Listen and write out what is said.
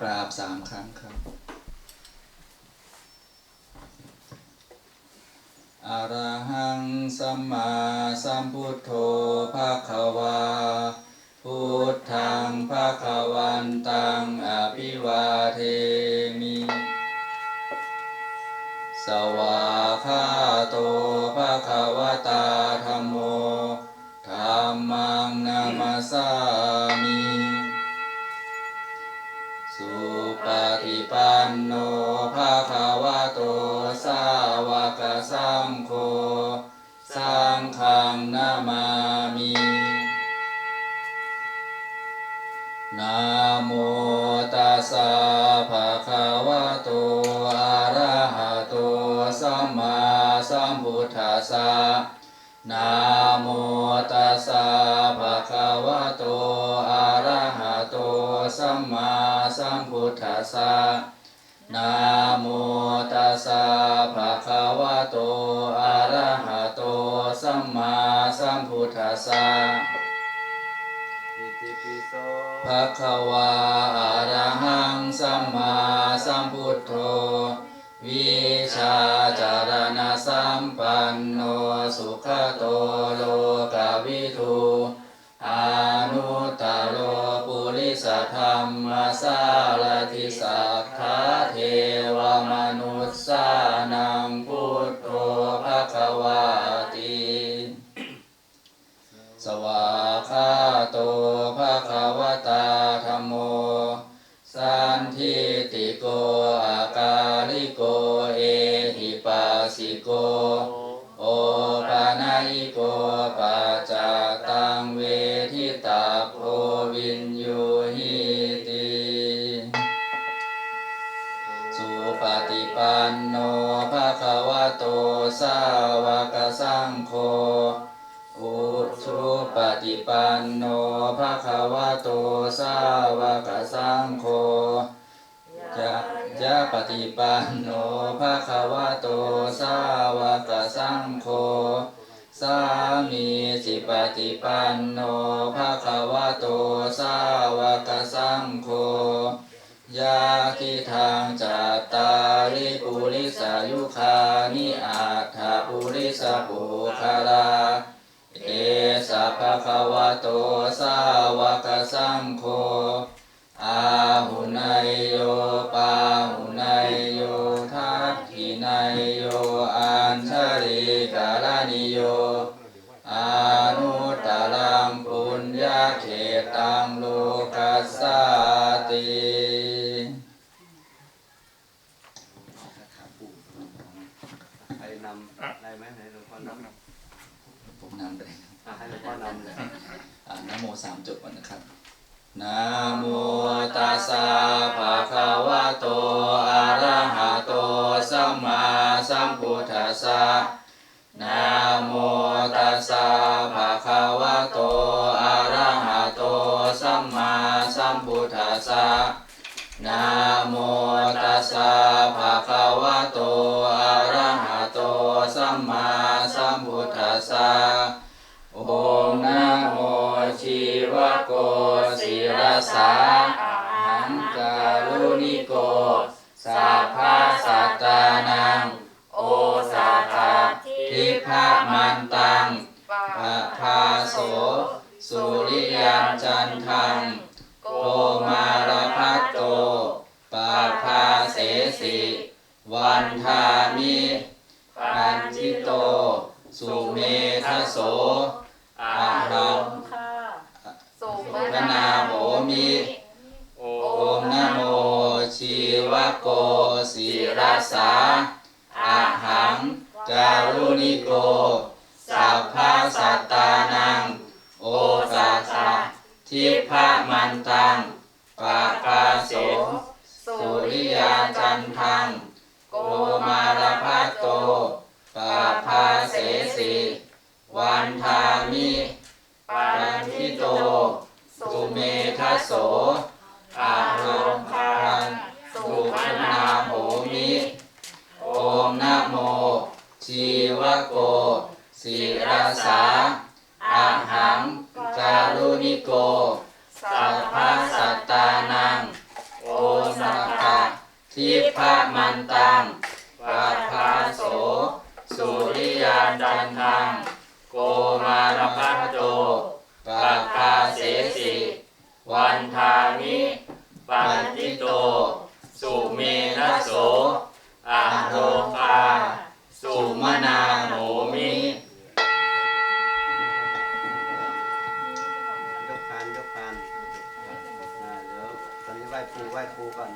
กราบสามครั้งครับอะระหังสัมมาสัมพุทโธภะคะวา ปิปันโนภะคะวะโตสาวกสังโฆสังฆังนามามินะโมตัสสะภะคะวะโตอะระหะโตสัมมาสัมพุทธัสสะนะโมตัสสะภะคะวะโตอะระหะ สัมมาสัมพุทธัสสะนะโมตัสสะภะคะวะโตอะระหะโตสัมมาสัมพุทธัสสะอิติปิโสภะคะวาอะระหังสัมมาสัมพุทโธวิชาจารณะสัมปันโนสุขโตโลกวิทู สธรรมสารทิสัทธา ภะคะวะโตสาวกสังโฆอุชุปฏิปันโนภะคะวะโตสาวกสังโฆจะยะปฏิปันโนภะคะวะโตสาวกสังโฆสามีจิปฏิปันโนภะคะวะโตสาวกสังโฆ ยาทิทางจัตตาริปุริสายุคานิอาถาปุริสปุคารา เอสะภะคะวะโตสาวกสังโฆอาหุนายโยปาหุนายโยทักขินายโยอัญชริกาลานิโยอานุตตรังปุญญาเขตังโลกัสสติ ใครนำได้ไหมไหนหลวงพ่อนำผมนำไปเลยอะให้หลวงพ่อนำเลยอ่านะโมสามจบก่อนนะครับนะโมตัสสะภะคะวะโต อะระหะโต สัมมาสัมพุทธัสสะนะโมตัสสะภะคะวะโต อะระหะโต สัมมาสัมพุทธัสสะนะโมตัสสะภะคะวะโต อะระหะโต สัมมาสัมพุทธั สะโอมนะโมชีวโกศิรสาหังการุณิโกสัพพะสา อาหังค่ะสุขนาโหมิ โอมนโมชีวโกศิรสาอาหัง การุณิโก สัพพะสัตตานัง โอสาสะทิพะมันตัง ปันทิโต สุเมทโส อาหังคังสุขนาโหมิ โอมนะโม ชีวโกศิรสาอาหังการุณิโก สัพพะสัตตานัง โอสะตาทิพมันตัง นธานิปันติโต สุเมนะโสอะโรคาสุมนาโหมิยกพานยกพานอ่าเดี๋ยวตอนนี้ไหว้ครูไหว้ครูก่อน